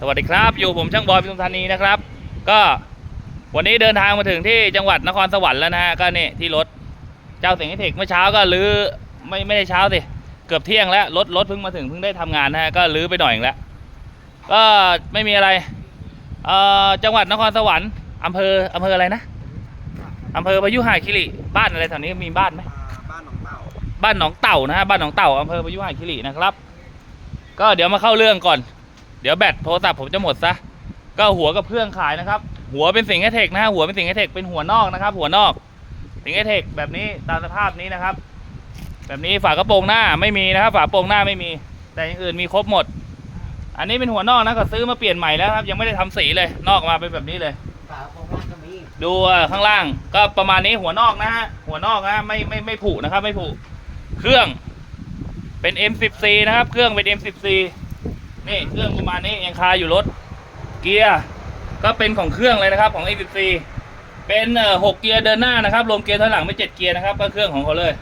สวัสดีครับอยู่ผมช่างบอยปทุมธานีนะครับ ก็วันนี้เดินทางมาถึงที่จังหวัดนครสวรรค์แล้วนะฮะก็นี่ที่รถเจ้าเสียงเทคเมื่อเช้าก็ลื้อไม่ไม่ได้เช้าสิเกือบเที่ยงแล้วรถรถเพิ่งมาถึงเพิ่งได้ทำงานนะฮะก็ลื้อไปหน่อยแล้วก็ไม่มีอะไรเอ่อจังหวัดนครสวรรค์อำเภออำเภออะไรนะอำเภอพยุหคีรีบ้านอะไรแถวนี้มีบ้านไหมบ้านหนองเต่าบ้านหนองเต่านะฮะบ้านหนองเต่าอำเภอพยุหคีรีนะครับ ก็เดี๋ยวมาเข้าเรื่องก่อน เดี๋ยวแบตโทรศัพท์ผมจะหมดซะ ก็หัวกับเครื่องขายนะครับ หัวเป็นสิงห์เทคนะฮะหัวเป็นสิงห์เทคเป็นหัวนอกนะครับ หัวนอก สิงห์เทคแบบนี้ตามสภาพนี้นะครับ แบบนี้ฝากระโปรงหน้าไม่มีนะครับ ฝากระโปรงหน้าไม่มี แต่อย่างอื่นมีครบหมด อันนี้เป็นหัวนอกนะก็ซื้อมาเปลี่ยนใหม่แล้วครับ ยังไม่ได้ทำสีเลย นอกมาเป็นแบบนี้เลยฝาโครงล่างก็มีดูเอ่อข้างล่างก็ประมาณนี้หัวนอกนะฮะหัวนอกนะฮะไม่ไม่ไม่ผุนะครับ ไม่ผุเครื่องเป็น M14 นะครับ เครื่องเป็น M14 นี่เครื่องประมาณนี้ยังคาอยู่รถ เกียร์ก็เป็นของเครื่องเลยนะครับของ M14 เป็นเอ่อหกเกียร์เดินหน้านะครับรวมเกียร์ถอยหลังเป็นเจ็ดเกียร์นะครับก็เครื่องของเขาเลย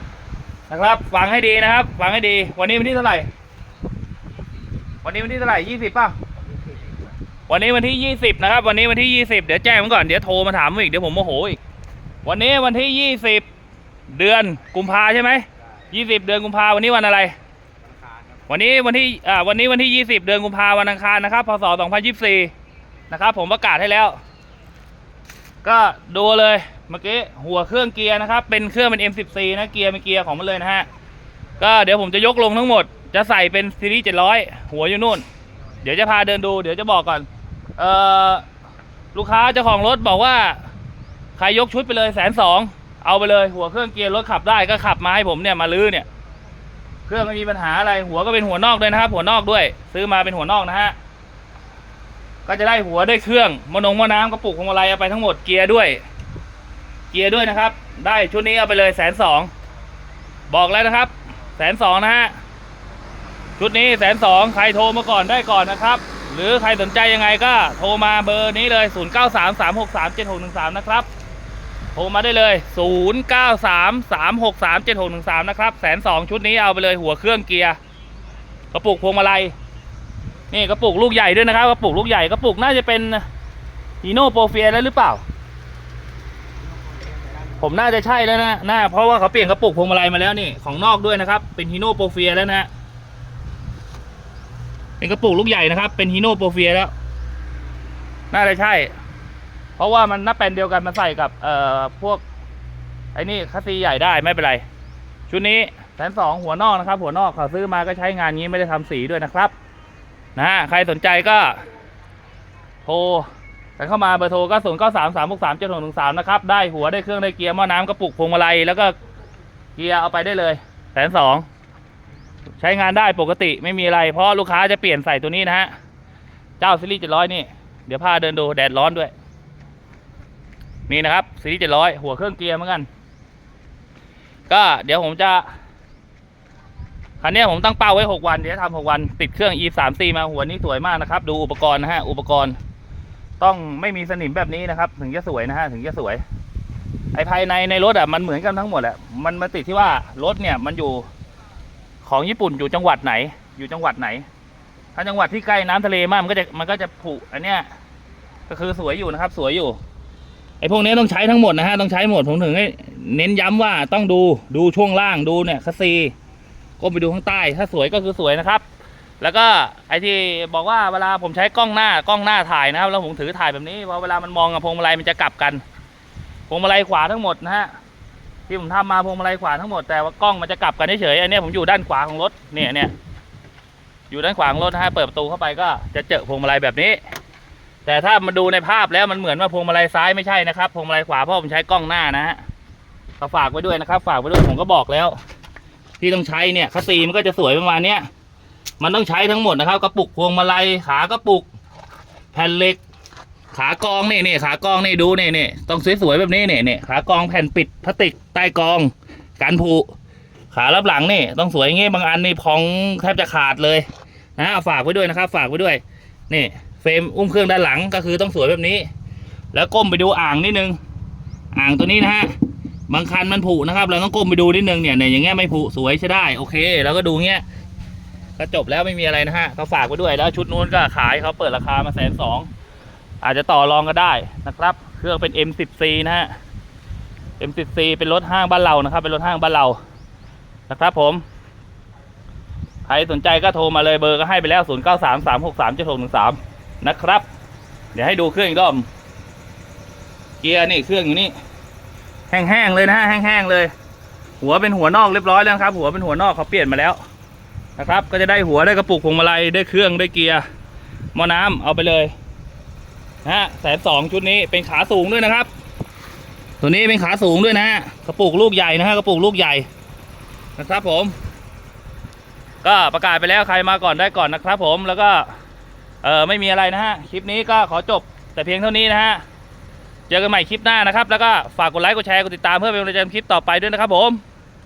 นะครับฟังให้ดีนะครับฟังให้ดี วันนี้วันที่เท่าไหร่ วันนี้วันที่เท่าไหร่ยี่สิบป่ะวันนี้วันที่20นะครับ วันนี้วันที่20เดี๋ยวแจ้งมันก่อนเดี๋ยวโทรมาถามผมอีกเดี๋ยวผมโมโหอีกวันนี้วันที่20เดือนกุมภาใช่ไหม20เดือนกุมภาวันนี้วันอะไร วันนี้วันที่อ่าวันนี้วันที่ 20 เดือนกุมภาวันอังคารนะครับพศ2024 นะครับ ผมประกาศให้แล้ว ก็ดูเลยเมื่อกี้หัวเครื่องเกียร์นะครับ เป็นเครื่องเป็น M14 นะเกียร์เป็นเกียร์ของมันเลยนะฮะก็เดี๋ยวผมจะยกลงทั้งหมด จะใส่เป็นซีรีส์700 หัวอยู่นู่น เดี๋ยวจะพาเดินดู เดี๋ยวจะบอกก่อนเอ่อลูกค้าเจ้าของรถบอกว่าใครยกชุดไปเลยแสนสองเอาไปเลยหัวเครื่องเกียร์รถขับได้ก็ขับมาให้ผมเนี่ยมาลื้อเนี่ย เครื่องไม่มีปัญหาอะไรหัวก็เป็นหัวนอกด้วยนะครับ หัวนอกด้วย ซื้อมาเป็นหัวนอกนะฮะก็จะได้หัวด้วยเครื่องมนงมอน้ำกระปุกพวงมาลัยเอาไปทั้งหมดเกียร์ด้วย เกียร์ด้วยนะครับ ได้ชุดนี้เอาไปเลยแสนสองบอกแล้วนะครับแสนสองนะฮะชุดนี้แสนสองใครโทรมาก่อนได้ก่อนนะครับ หรือใครสนใจยังไงก็โทรมาเบอร์นี้เลย 0 9 3 3 6 3 7 6 1 3 นะครับ โทรมาได้เลย 0 9 3 3 6 3 7 6 1 3 นะครับแสนสองชุดนี้เอาไปเลยหัวเครื่องเกียร์กระปุกพวงมาลัยนี่กระปุกลูกใหญ่ด้วยนะครับกระปุกลูกใหญ่กระปุกน่าจะเป็นฮีโน่โปรเฟียแล้วหรือเปล่า ผมน่าจะใช่แล้วนะน่าเพราะว่าเขาเปลี่ยนกระปุกพวงมาลัยมาแล้วนี่ของนอกด้วยนะครับ เป็นฮีโน่โปรเฟียแล้วนะเป็นกระปุกลูกใหญ่นะครับ เป็นฮีโน่โปรเฟียแล้ว น่าจะใช่ เพราะว่ามันหน้าแปนเดียวกันมาใส่กับเอ่อพวกไอ้นี่คัสซีใหญ่ได้ไม่เป็นไร ชุดนี้แสนสองหัวนอกนะครับ หัวนอกเขาซื้อมาก็ใช้งานนี้ไม่ได้ทำสีด้วยนะครับนะใครสนใจก็โทรกันเข้ามาเบอร์โทรก็ศูนย์เก้าสามสามหกสามเจ็ดหกหนึ่งสามนะครับ ได้หัวได้เครื่องได้เกียร์หม้อน้ำกระปุกพวงมาลัยแล้วก็เกียร์เอาไปได้เลยแสนสองใช้งานได้ปกติไม่มีอะไร เพราะลูกค้าจะเปลี่ยนใส่ตัวนี้นะฮะ เจ้าซีรีส์เจ็ดร้อยนี่ เดี๋ยวพาเดินดูแดดร้อนด้วย นี่นะครับซีรีส์เจ็ดร้อยหัวเครื่องเกียร์เหมือนกัน ก็เดี๋ยวผมจะคันนี้ผมตั้งเป้าไว้ 6 วันเดี๋ยวทำ6วันติดเครื่อง e 3 c มาหัวนี้สวยมากนะครับ ดูอุปกรณ์นะฮะ อุปกรณ์ ต้องไม่มีสนิมแบบนี้นะครับ ถึงจะสวยนะฮะ ถึงจะสวย ไอภายในในรถอะมันเหมือนกันทั้งหมดแหละมันมาติดที่ว่ารถเนี่ยมันอยู่ของญี่ปุ่นอยู่จังหวัดไหน อยู่จังหวัดไหน ถ้าจังหวัดที่ใกล้น้ำทะเลมากมันก็จะมันก็จะผุอันเนี้ยก็คือสวยอยู่นะครับ สวยอยู่ ไอ้พวกนี้ต้องใช้ทั้งหมดนะฮะต้องใช้หมดผมถึงให้เน้นย้ำว่าต้องดูดูช่วงล่างดูเนี่ยคัสซีก้มไปดูข้างใต้ถ้าสวยก็คือสวยนะครับ แล้วก็ไอ้ที่บอกว่าเวลาผมใช้กล้องหน้ากล้องหน้าถ่ายนะครับแล้วผมถือถ่ายแบบนี้พอเวลามันมองกับพวงมาลัยมันจะกลับกันพวงมาลัยขวาทั้งหมดนะฮะที่ผมทำมาพวงมาลัยขวาทั้งหมดแต่ว่ากล้องมันจะกลับกันเฉยๆอันนี้ผมอยู่ด้านขวาของรถเนี่ยเนี่ยอยู่ด้านขวาของรถนะฮะเปิดประตูเข้าไปก็จะเจอพวงมาลัยแบบนี้ แต่ถ้ามาดูในภาพแล้วมันเหมือนว่าพวงมาลัยซ้ายไม่ใช่นะครับพวงมาลัยขวาเพราะผมใช้กล้องหน้านะฮะก็ฝากไว้ด้วยนะครับ ฝากไว้ด้วยผมก็บอกแล้ว ที่ต้องใช้เนี่ยคัสซีมันก็จะสวยประมาณเนี้ยมันต้องใช้ทั้งหมดนะครับกระปุกพวงมาลัยขากระปุก แผ่นเหล็ก ขากองนี่นี่ขากองนี่ดูนี่นี่ต้องสวยๆแบบนี้นี่นี่ขากองแผ่นปิดพลาสติกใต้กองกันผุขารับหลังนี่ต้องสวยอย่างงี้บางอันนี่พองแทบจะขาดเลยนะเอาฝากไว้ด้วยนะครับ ฝากไว้ด้วย นี่ รมอุ้มเครื่องด้านหลังก็คือต้องสวยแบบนี้ แล้วก้มไปดูอ่างนิดนึง อ่างตัวนี้นะฮะบางคันมันผุนะครับ เราต้องก้มไปดูนิดนึงเนี่ยเนี่ยอย่างเงี้ยไม่ผุสวยใช่ได้โอเค แล้วก็ดูเงี้ยก็จบแล้วไม่มีอะไรนะฮะก็ฝากไว้ด้วยแล้วชุดนู้นก็ขายเขาเปิดราคามาแสนสองอาจจะต่อรองก็ได้นะครับ เครื่องเป็น M10C นะฮะ M10C เป็นรถห้างบ้านเรานะครับ เป็นรถห้างบ้านเรานะครับ ผมใครสนใจก็โทรมาเลยเบอร์ก็ให้ไปแล้ว 0 นะครับ เดี๋ยวให้ดูเครื่องอีกรอบเกียร์นี่เครื่องอยู่นี่ แห้งๆเลยนะฮะแห้งๆเลย หัวเป็นหัวนอกเรียบร้อยแล้วครับ หัวเป็นหัวนอกเขาเปลี่ยนมาแล้วนะครับ ก็จะได้หัวได้กระปุกพวงมาลัยได้เครื่องได้เกียร์มอน้ำเอาไปเลยนะฮะแสนสองชุดนี้เป็นขาสูงด้วยนะครับ ตัวนี้เป็นขาสูงด้วยนะฮะกระปุกลูกใหญ่นะฮะกระปุกลูกใหญ่นะครับผม ก็ประกาศไปแล้วใครมาก่อนได้ก่อนนะครับผมแล้วก็ เออไม่มีอะไรนะฮะ คลิปนี้ก็ขอจบแต่เพียงเท่านี้นะฮะ เจอกันใหม่คลิปหน้านะครับ แล้วก็ฝากกดไลค์กดแชร์กดติดตามเพื่อเป็นกำลังใจในคลิปต่อไปด้วยนะครับผม